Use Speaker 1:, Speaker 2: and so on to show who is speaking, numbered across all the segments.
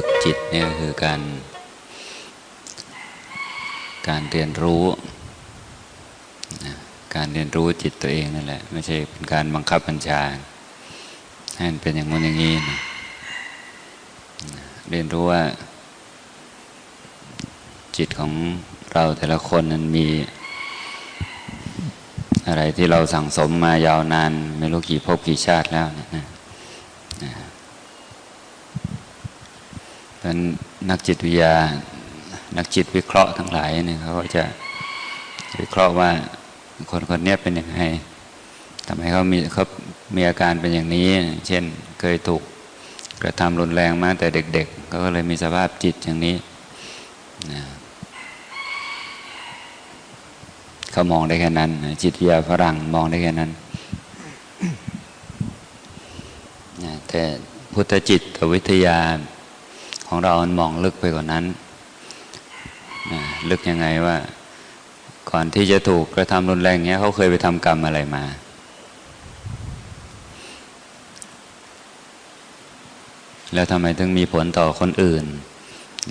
Speaker 1: ฝึกจิตเนี่ยคือการ การเรียนรู้ การเรียนรู้จิตตัวเองนั่นแหละ ไม่ใช่เป็นการบังคับบัญชาให้มันเป็นอย่างงู้นอย่างนี้นะเรียนรู้ว่า จิตของเราแต่ละคนนั้นมี อะไรที่เราสั่งสมมายาวนาน ไม่รู้กี่ภพกี่ชาติแล้วนะเพราะ ฉะนั้นนักจิตวิทยา นักจิตวิเคราะห์ทั้งหลายเนี่ยเขาก็จะวิเคราะห์ว่าคนคนนี้เป็นยังไงทำไมเขามีเขามีอาการเป็นอย่างนี้ เช่นเคยถูกกระทำรุนแรงมาตั้งแต่เด็กๆเขาก็เลยมีสภาพจิตอย่างนี้นะเขามองได้แค่นั้น จิตวิทยาฝรั่งมองได้แค่นั้นนะแต่พุทธจิตวิทยา ของเรามันมองลึกไปกว่านั้นนะลึกยังไงว่า ก่อนที่จะถูกกระทำรุนแรงเงี้ยเขาเคยไปทำกรรมอะไรมา แล้วทำไมถึงมีผลต่อคนอื่น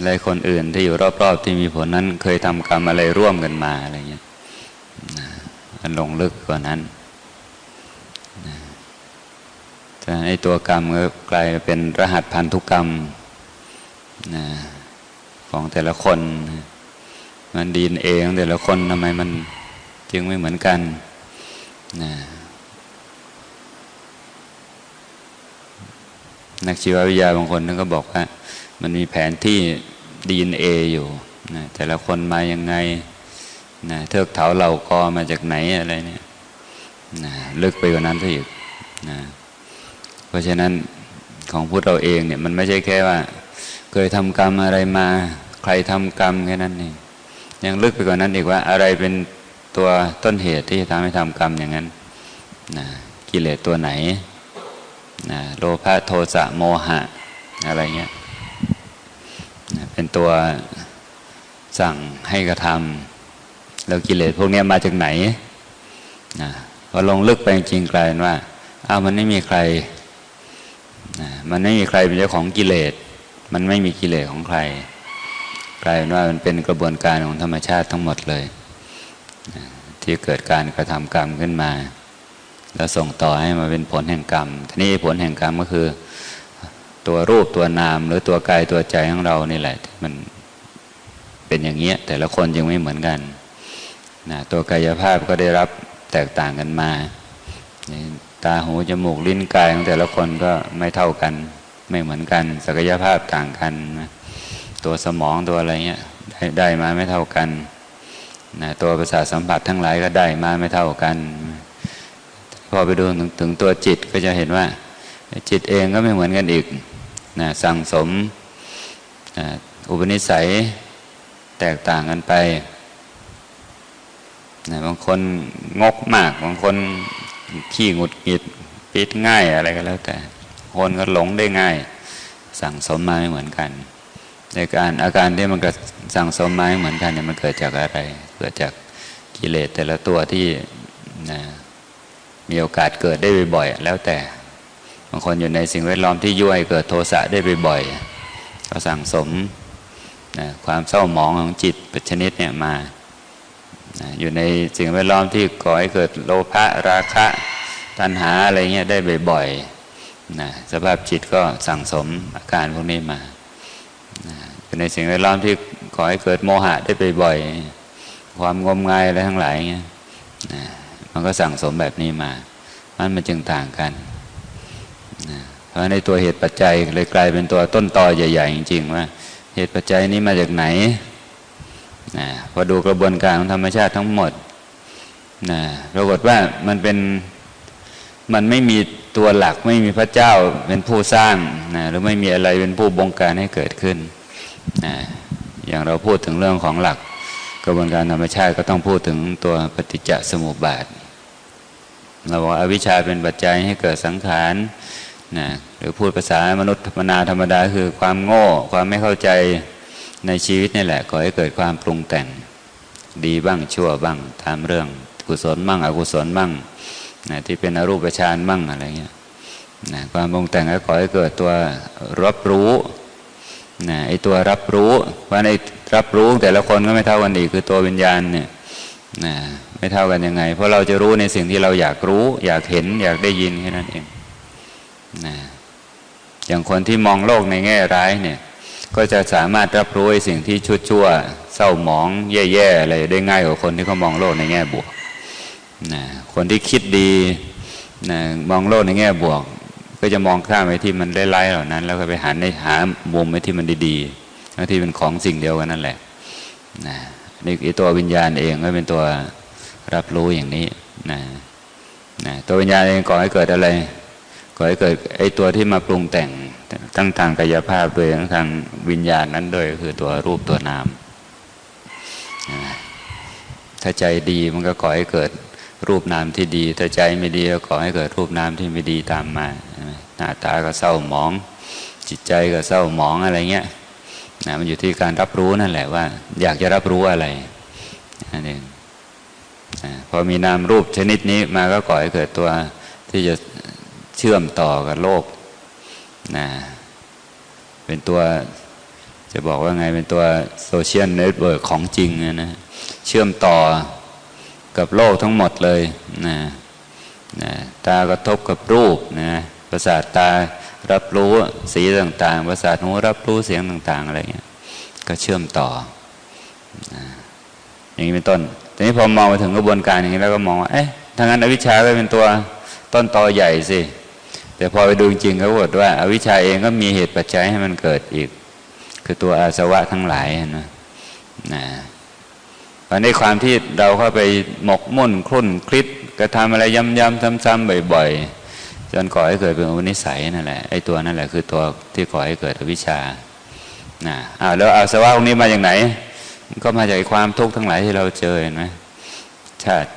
Speaker 1: และคนอื่นที่อยู่รอบๆ ที่มีผลนั้นเคยทำกรรมอะไรร่วมกันมาอะไรเงี้ยมันลงลึกกว่านั้นนะแต่ไอตัวกรรมก็กลายเป็นรหัสพันธุกรรม นะของแต่ละคน มันดีนเองแต่ละคนทำไมมันจึงไม่เหมือนกันนะนักชีววิทยาบางคนนั่นก็บอกว่า มันมีแผนที่ดีนเออยู่นะแต่ละคนมายังไงนะเทือกเถาเหล่ากอมาจากไหนอะไรเนี่ยนะลึกไปกว่านั้นซะอีกนะเพราะฉะนั้นของพุทธเราเองเนี่ยมันไม่ใช่แค่ว่า ยทำกรรมอะไรมา ใครทำกรรมแค่นั้นเองยังลึกไปกว่านั้นอีกว่าอะไรเป็นตัวต้นเหตุที่จะทำให้ทำกรรมอย่างนั้นนะกิเลสตัวไหนนะโลภะโทสะโมหะอะไรเงี้ยนะเป็นตัวสั่งให้กระทำแล้วกิเลสพวกนี้มาจากไหนนะพอลงลึกไปจริงกลายเป็นว่าอ้าวมันไม่มีใครนะมันไม่มีใครเป็นเจ้าของกิเลส มันไม่มีกิเลสของใคร กลายเป็นว่ามันเป็นกระบวนการของธรรมชาติทั้งหมดเลย ที่เกิดการกระทำกรรมขึ้นมา แล้วส่งต่อให้มาเป็นผลแห่งกรรมทีนี้ผลแห่งกรรมก็คือ ตัวรูปตัวนาม หรือตัวกายตัวใจของเรานี่แหละ มันเป็นอย่างเงี้ยแต่ละคนยังไม่เหมือนกันนะตัวกายภาพก็ได้รับแตกต่างกันมา ตาหูจมูกลิ้นกายของแต่ละคนก็ไม่เท่ากัน ไม่เหมือนกัน ศักยภาพต่างกันนะตัวสมองตัวอะไรเงี้ยได้ได้มาไม่เท่ากันนะตัวประสาทสัมผัสทั้งหลายก็ได้มาไม่เท่ากัน พอไปดูถึงถึงตัวจิตก็จะเห็นว่า จิตเองก็ไม่เหมือนกันอีกนะสั่งสมอุปนิสัยแตกต่างกันไปนะบางคนงกมาก บางคนขี้หงุดหงิดปิดง่ายอะไรก็แล้วแต่ คนก็หลงได้ง่าย สั่งสมมาไม่เหมือนกัน ในการอาการที่มันก็สั่งสมมาไม่เหมือนกันเนี่ยมันเกิดจากอะไร เกิดจากกิเลสแต่ละตัวที่นะมีโอกาสเกิดได้บ่อยๆแล้วแต่บางคนอยู่ในสิ่งแวดล้อมที่ยั่วให้เกิดโทสะได้บ่อยๆก็สั่งสมนะความเศร้าหมองของจิตป็นชนิดเนี่ยมานะอยู่ในสิ่งแวดล้อมที่ก่อให้เกิดโลภะราคะตัณหาอะไรเงี้ยได้บ่อยๆ นะสภาพจิตก็สั่งสมอาการพวกนี้มาในสิ่งแวดล้อมที่ก่อให้เกิดโมหะได้บ่อยๆความงมงายอะไรทั้งหลายเงี้ยนะมันก็สั่งสมแบบนี้มามันมันจึงต่างกันนะเพราะในตัวเหตุปัจจัยเลยกลายเป็นตัวต้นตอใหญ่ ๆ จริง ๆ ว่า เหตุปัจจัยนี้มาจากไหนนะพอดูกระบวนการของธรรมชาติทั้งหมดนะปรากฏว่ามันเป็นมันไม่มี ตัวหลักไม่มีพระเจ้าเป็นผู้สร้างนะหรือไม่มีอะไรเป็นผู้บงการให้เกิดขึ้นนะอย่างเราพูดถึงเรื่องของหลัก กระบวนการธรรมชาติก็ต้องพูดถึงตัวปฏิจจสมุปบาทเราบอกว่าอวิชชาเป็นปัจจัยให้เกิดสังขารนะหรือพูดภาษามนุษย์ธรรมนาธรรมดาคือความโง่ ความไม่เข้าใจในชีวิตนี่แหละก่อให้เกิดความปรุงแต่งดีบ้างชั่วบ้างตามเรื่องกุศลบ้างอกุศลบ้าง นะที่เป็นอรูปฌานบ้างอะไรเงี้ยนะความปรุงแต่งก็ก่อให้เกิดตัวรับรู้นะไอตัวรับรู้เพราะในรับรู้แต่ละคนก็ไม่เท่ากันอีกคือตัววิญญาณเนี่ยนะไม่เท่ากันยังไง เพราะเราจะรู้ในสิ่งที่เราอยากรู้ อยากเห็นอยากได้ยินแค่นั้นเองนะอย่างคนที่มองโลกในแง่ร้ายเนี่ยก็จะสามารถรับรู้สิ่งที่ชั่วๆเศร้าหมอง แย่ๆอะไรได้ง่ายกว่าคนที่เขามองโลกในแง่บวก นะคนที่คิดดีนะมองโลกในแง่บวก ก็จะมองข้ามไปที่มันไร้ายๆเหล่านั้น แล้วก็ไปหันในหามุมไปที่มันดีๆทั้งที่เป็นของสิ่งเดียวกันนั่นแหละนะนี่ตัววิญญาณเองก็เป็นตัวรับรู้อย่างนี้นะนะตัววิญญาณเองก่อให้เกิดอะไรก่อให้เกิดไอ้ตัวที่มาปรุงแต่งทั้งทางกายภาพด้วยทั้งทางวิญญาณนั้นด้วยก็คือตัวรูปตัวนามนะถ้าใจดีมันก็ก่อให้เกิด รูปนามที่ดีถ้าใจไม่ดีก็ก่อให้เกิดรูปนามที่ไม่ดีตามมาหน้าตาก็เศร้าหมอง จิตใจก็เศร้าหมองอะไรเงี้ยนะมันอยู่ที่การรับรู้นั่นแหละว่า อยากจะรับรู้อะไรนั่นเองพอมีนามรูปชนิดนี้มาก็ก่อให้เกิดตัวที่จะเชื่อมต่อกับโลกนะเป็นตัวจะบอกว่าไงเป็นตัวโซเชียลเน็ตเวิร์กของจริงนะนะเชื่อมต่อ กับโลกทั้งหมดเลยนะนะตากระทบกับรูปนะประสาทตารับรู้สีต่างๆ ประสาทหูรับรู้เสียงต่าง ๆ อะไรเงี้ย ก็เชื่อมต่อนะอย่างนี้เป็นต้น ทีนี้พอมองมาถึงกระบวนการอย่างนี้แล้วก็มองว่า เอ๊ะทางนั้นอวิชชาก็เป็นตัวต้นตอใหญ่สิ แต่พอไปดูจริงเขาบอกว่าอาวิชชาเองก็มีเหตุปัจจัยให้มันเกิดอีก คือตัวอาสวะทั้งหลายนะนะ ในความที่เราเข้าไปหมกมุ่นคลุ่นคลิดกระทำอะไรย้ำๆซ้ำๆบ่อย ๆ จนก่อให้เกิดเป็นอุปนิสัยนั่นแหละไอ้ตัวนั่นแหละคือตัวที่ก่อให้เกิดอวิชชานะอ้าวแล้วอาสวะตรงนี้มาจากไหน ก็มาจากความทุกข์ทั้งหลายที่เราเจอเห็นไหมชาติ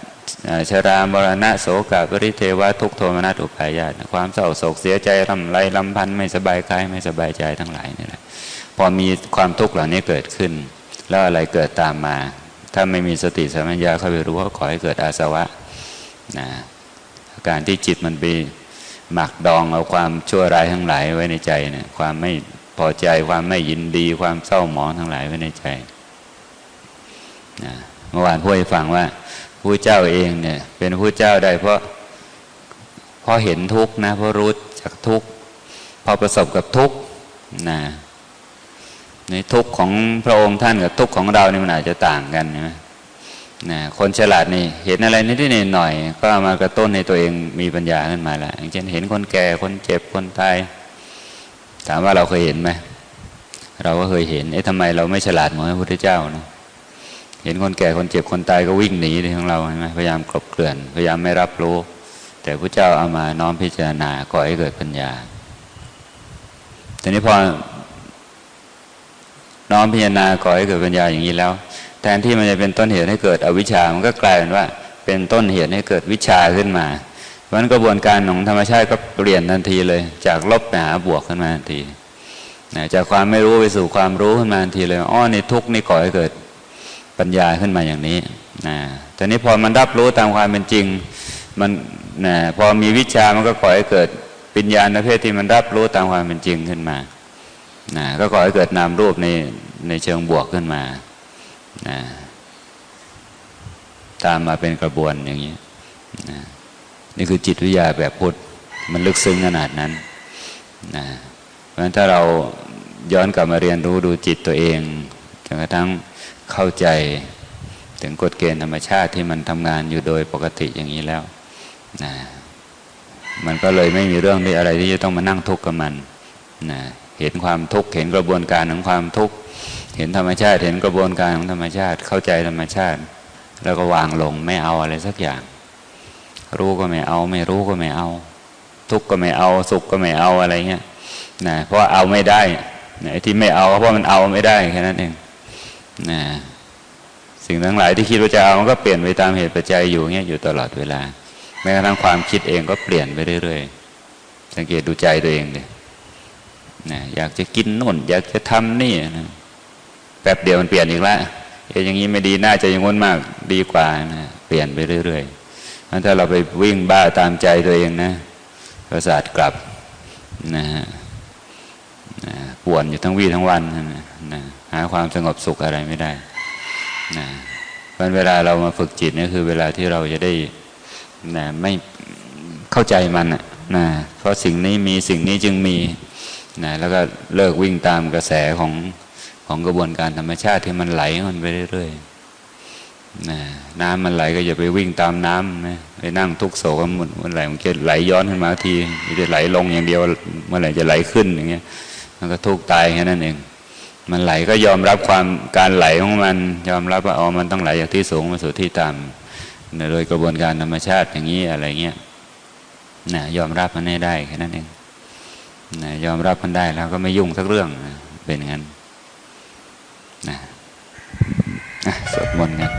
Speaker 1: ชรามรณะโสกปริเทวะทุกโทมนัสอุปายาตความเศร้าโศกเสียใจลำไรลำพันไม่สบายกายไม่สบายใจทั้งหลายนี่แหละพอมีความทุกข์เหล่านี้เกิดขึ้น แล้วอะไรเกิดตามมา ถ้าไม่มีสติสัมปชัญญะเข้าไปรู้ว่าขอให้เกิดอาสวะนะการที่จิตมันไปหมักดองเอาความชั่วร้ายทั้งหลายไว้ในใจเนี่ยความไม่พอใจความไม่ยินดี ความเศร้าหมองทั้งหลายไว้ในใจนะเมื่อวานพูดให้ฟังว่าผู้เจ้าเองเนี่ยเป็นผู้เจ้าได้เพราะเพราะเห็นทุกข์นะเพราะรู้จากทุกข์พอประสบกับทุกข์นะ ในทุกข์ของพระองค์ท่านกับทุกข์ของเรานี่มันอาจจะต่างกันนะคนฉลาดนี่เห็นอะไรนิดๆหน่อย ก็เอามากระตุ้นในตัวเองมีปัญญาขึ้นมาล้วอย่างเช่นเห็นคนแก่คนเจ็บคนตายถามว่าเราเคยเห็นไหมเราก็เคยเห็นเอ๊ะทำไมเราไม่ฉลาดเหมือนพระพุทธเจ้านะเห็นคนแก่คนเจ็บคนตายก็วิ่งหนีในของเราใช่ไหมพยายามกลบเกลื่อน พยายามไม่รับรู้ แต่พระเจ้าเอามาน้อมพิจารณาก่อให้เกิดปัญญาทีนี้พอ น้อมพิจารณาก่อให้เกิดปัญญาอย่างนี้แล้ว แทนที่มันจะเป็นต้นเหตุให้เกิดอวิชชามันก็กลายเป็นว่า เป็นต้นเหตุให้เกิดวิชาขึ้นมาเพราะนั้นกระบวนการของธรรมชาติก็เปลี่ยนทันทีเลย จากลบไปหาบวกขึ้นมาทันทีจากความไม่รู้ไปสู่ความรู้ขึ้นมาทันทีเลยอ้อนี่ทุกข์นี่ก่อให้เกิดปัญญาขึ้นมาอย่างนี้นะแต่นี้พอมันรับรู้ตามความเป็นจริงมันนะพอมีวิชามันก็ก่อให้เกิดปัญญาประเภทที่มันรับรู้ตามความเป็นจริงขึ้นมา นะก็ก่อให้เกิดนามรูปในในเชิงบวกขึ้นมานะตามมาเป็นกระบวนอย่างนี้นะนี่คือจิตวิทยาแบบพุทธมันลึกซึ้งขนาดนั้นนะเพราะฉะนั้นถ้าเราย้อนกลับมาเรียนรู้ดูจิตตัวเองจนกระทั่งเข้าใจถึงกฎเกณฑ์ธรรมชาติที่มันทำงานอยู่โดยปกติอย่างนี้แล้วนะมันก็เลยไม่มีเรื่องที่อะไรที่จะต้องมานั่งทุกข์กับมันนะ เห็นความทุกข์เห็นกระบวนการของความทุกข์เห็นธรรมชาติ เห็นกระบวนการของธรรมชาติ เข้าใจธรรมชาติ แล้วก็วางลงไม่เอาอะไรสักอย่าง รู้ก็ไม่เอา ไม่รู้ก็ไม่เอา ทุกข์ก็ไม่เอา สุขก็ไม่เอาอะไรเงี้ยนะเพราะเอาไม่ได้ไอที่ไม่เอาเพราะมันเอาไม่ได้แค่นั้นเองนะสิ่งทั้งหลายที่คิดว่าจะเอามันก็เปลี่ยนไปตามเหตุปัจจัยอยู่เงี้ยอยู่ตลอดเวลาแม้กระทั่งความคิดเองก็เปลี่ยนไปเรื่อยๆสังเกตดูใจตัวเองเลย นะอยากจะกินนู่น อยากจะทำนี่นะแป๊บเดียวมันเปลี่ยนอีกแล้วเออย่างนี้ไม่ดีน่าจะย่างง้นมากดีกว่านะเปลี่ยนไปเรื่อยๆพราะถ้าเราไปวิ่งบ้าตามใจตัวเองนะประสาทกลับนะฮะนะป่วนอยู่ทั้งวี่ทั้งวันนะนะหาความสงบสุขอะไรไม่ได้นะเพราะเวลาเรามาฝึกจิตนี่คือเวลาที่เราจะได้นะไม่เข้าใจมันนะเพราะสิ่งนี้มีสิ่งนี้จึงมี นะแล้วก็เลิกวิ่งตามกระแสของของกระบวนการธรรมชาติที่มันไหลมันไปเรื่อยๆนะน้ำมันไหลก็อย่าไปวิ่งตามน้ำนะไปนั่งทุกโศกมันมื่อไหร่มันจะไหลย้อนขึ้นมาทีมันจะไหลลงอย่างเดียวเมื่อไหร่จะไหลขึ้นอย่างเงี้ยมันก็ทุกตายแค่นั้นเอง มันไหลก็ยอมรับความการไหลของมัน ยอมรับว่าอ๋อมันต้องไหลจากที่สูงมาสู่ที่ต่ำโดยกระบวนการธรรมชาติอย่างนี้อะไรเงี้ยนะยอมรับมันให้ได้แค่นั้นเอง นะยอมรับมันได้แล้วก็ไม่ยุ่งสักเรื่องนะเป็นงั้นนะนะสวดมนต์กัน